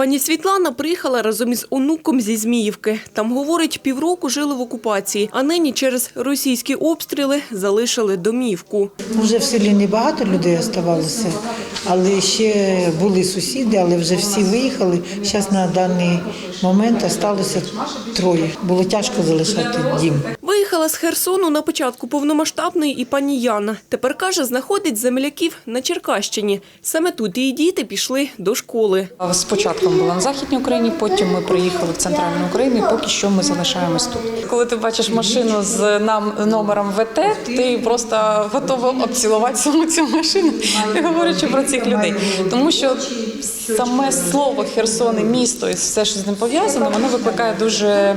Пані Світлана приїхала разом із онуком зі Зміївки. Там, говорить, півроку жили в окупації, а нині через російські обстріли залишили домівку. Вже в селі небагато людей оставалося, але ще були сусіди, але вже всі виїхали. Зараз на даний момент залишилося троє. Було тяжко залишати дім. Виїхала з Херсону на початку повномасштабної і пані Яна. Тепер, каже, знаходить земляків на Черкащині. Саме тут її діти пішли до школи. Спочатку була на Західній Україні, потім ми приїхали в центральну Україну. і Поки що ми залишаємось тут. Коли ти бачиш машину з нам номером ВТ, ти просто готова обцілувати саму цю машину, не говорячи про цих людей. Тому що саме слово Херсон і місто і все, що з ним пов'язано, воно викликає дуже,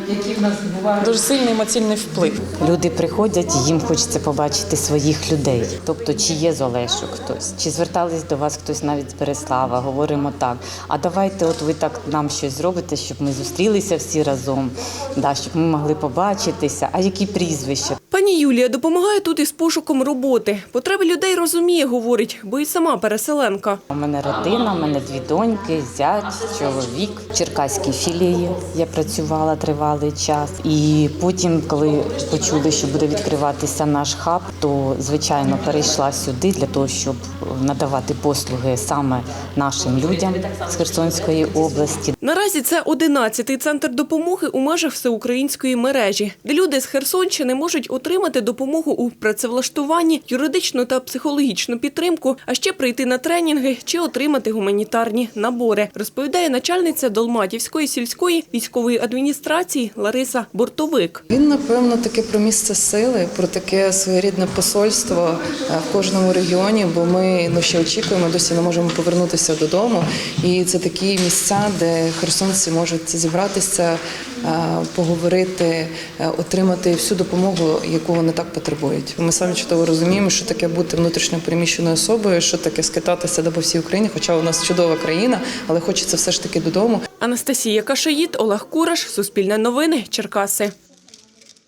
дуже сильний емоційний вплив. Люди приходять, їм хочеться побачити своїх людей. Тобто, чи є з Олешок хтось, чи звертались до вас хтось навіть з Береслава, говоримо так. А давайте, от ви так нам щось зробите, щоб ми зустрілися всі разом, да, щоб ми могли побачитися. А які прізвища? Пані Юлія допомагає тут із пошуком роботи. Потреби людей розуміє, говорить, бо і сама переселенка. У мене родина, у мене дві доньки, зять, чоловік. В Черкаській філії я працювала тривалий час. І потім, коли почули, що буде відкриватися наш хаб, то звичайно перейшла сюди для того, щоб надавати послуги саме нашим людям з Херсонської області. Наразі це 11-й центр допомоги у межах всеукраїнської мережі, де люди з Херсонщини можуть отримати допомогу у працевлаштуванні, юридичну та психологічну підтримку, а ще прийти на тренінги чи отримати гуманітарні набори, розповідає начальниця Долматівської сільської військової адміністрації Лариса Бортовик. Він напевно таке про місце сили, про таке своєрідне посольство е, в кожному регіоні, бо ми ну ще очікуємо, досі не можемо повернутися додому. І це такі місця, де херсонці можуть зібратися, е, поговорити, е, отримати всю допомогу, яку вони так потребують. Ми самі чудово розуміємо, що таке бути внутрішньо переміщеною особою, що таке скитатися по всій Україні, хоча у нас чудова країна, але хочеться все ж таки додому. Анастасія Кашаїд, Олег Кураш, Суспільне новини, Черкаси.